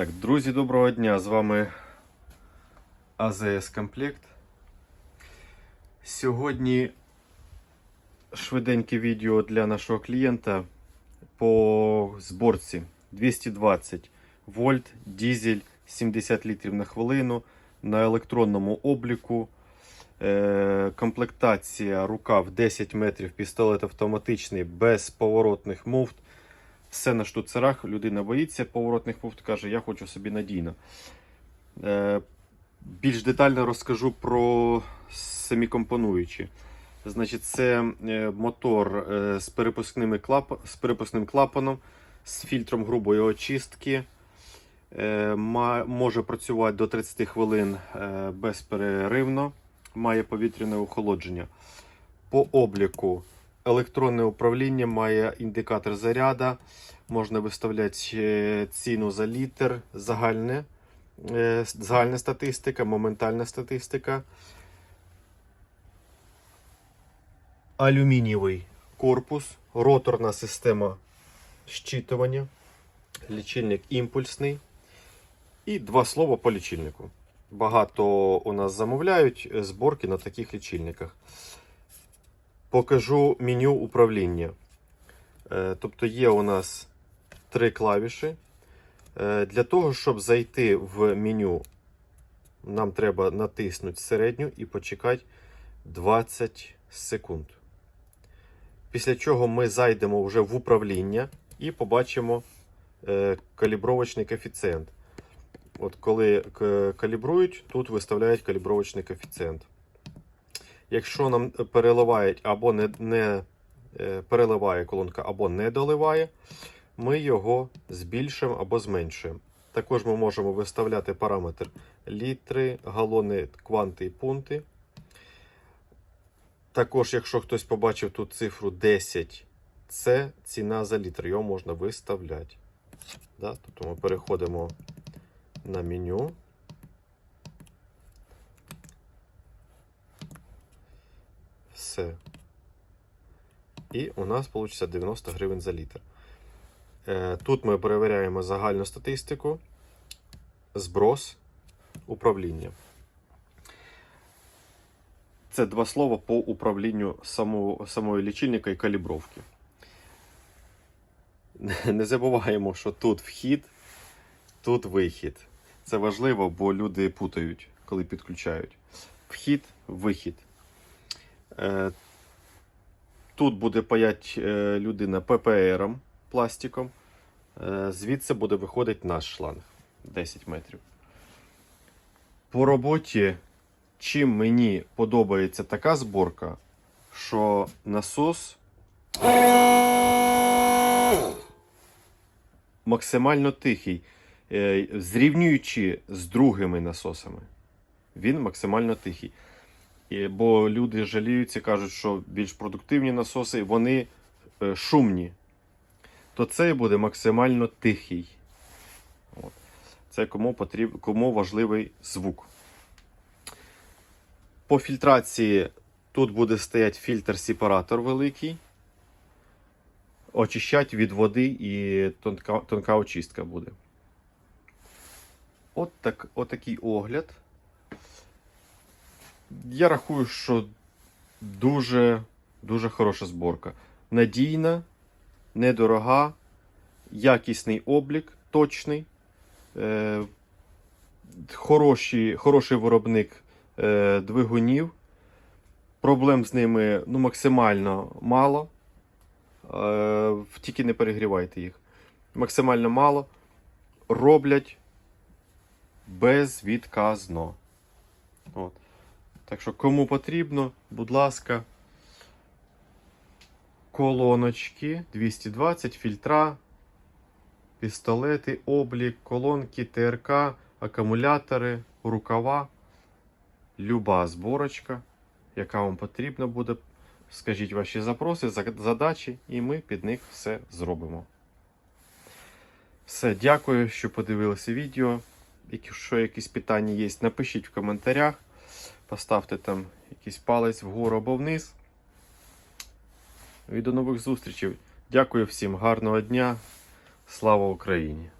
Так, друзі, доброго дня! З вами АЗС Комплект. Сьогодні швиденьке відео для нашого клієнта по зборці 220 вольт, дізель 70 літрів на хвилину на електронному обліку. Е, комплектація рукав 10 метрів, пістолет автоматичний без поворотних муфт. Все на штуцерах, людина боїться поворотних муфт, каже, я хочу собі надійно. Е, більш детально розкажу про самі компонуючі. Значить, це е, мотор е, з, перепускними клап... з перепускним клапаном, з фільтром грубої очистки. Е, може працювати до 30 хвилин безперервно, має повітряне охолодження. По обліку електронне управління має індикатор заряда. Можна виставляти е, ціну за літр, загальне, е, загальна статистика, моментальна статистика. Алюмінієвий корпус, роторна система щитування, лічильник імпульсний. І два слова по лічильнику. Багато у нас замовляють зборки на таких лічильниках. Покажу меню управління. Е, Тобто є у нас три клавіші. Е, Для того, щоб зайти в меню, нам треба натиснути середню і почекати 20 секунд. Після чого ми зайдемо вже в управління і побачимо е, калібровочний коефіцієнт. От коли калібрують, тут виставляють калібровочний коефіцієнт. Якщо нам переливають або не, не е, переливає колонка, або не доливає, ми його збільшуємо або зменшуємо. Також ми можемо виставляти параметр літри, галони, кванти і пункти. Також, якщо хтось побачив тут цифру 10, це ціна за літр, його можна виставляти. Да? Тобто ми переходимо на меню. Все. І у нас вийде 90 гривень за літр. Е, Тут ми перевіряємо загальну статистику, зброс, управління. Це два слова по управлінню самого, самої лічильника і калібровки. Не забуваємо, що тут вхід, тут вихід. Це важливо, бо люди путають, коли підключають. Вхід, вихід. Е, Тут буде паять е, людина ППРом пластиком. Е, Звідси буде виходити наш шланг 10 метрів. По роботі, чим мені подобається така зборка, що насос максимально тихий, зрівнюючи з другими насосами. Він максимально тихий. Бо люди жаліються, кажуть, що більш продуктивні насоси вони е, шумні. То цей буде максимально тихий. Це кому, потріб... кому важливий звук. По фільтрації тут буде стояти фільтр-сепаратор великий. Очищать від води і тонка, тонка очистка буде. От, так, от такий огляд. Я рахую, що дуже, дуже хороша зборка. Надійна, недорога, якісний облік, точний, е, хороший, хороший виробник е, двигунів. Проблем з ними ну, максимально мало. Е, тільки не перегрівайте їх. Максимально мало. Роблять безвідказно. От. Так що, кому потрібно, будь ласка, колоночки 220, фільтра, пістолети, облік, колонки, ТРК, акумулятори, рукава, люба зборочка, яка вам потрібна буде. Скажіть ваші запроси, задачі, і ми під них все зробимо. Все, дякую, що подивилися відео. Якщо якісь питання є, напишіть в коментарях. Поставте там якийсь палець вгору або вниз. І до нових зустрічей. Дякую всім, гарного дня. Слава Україні!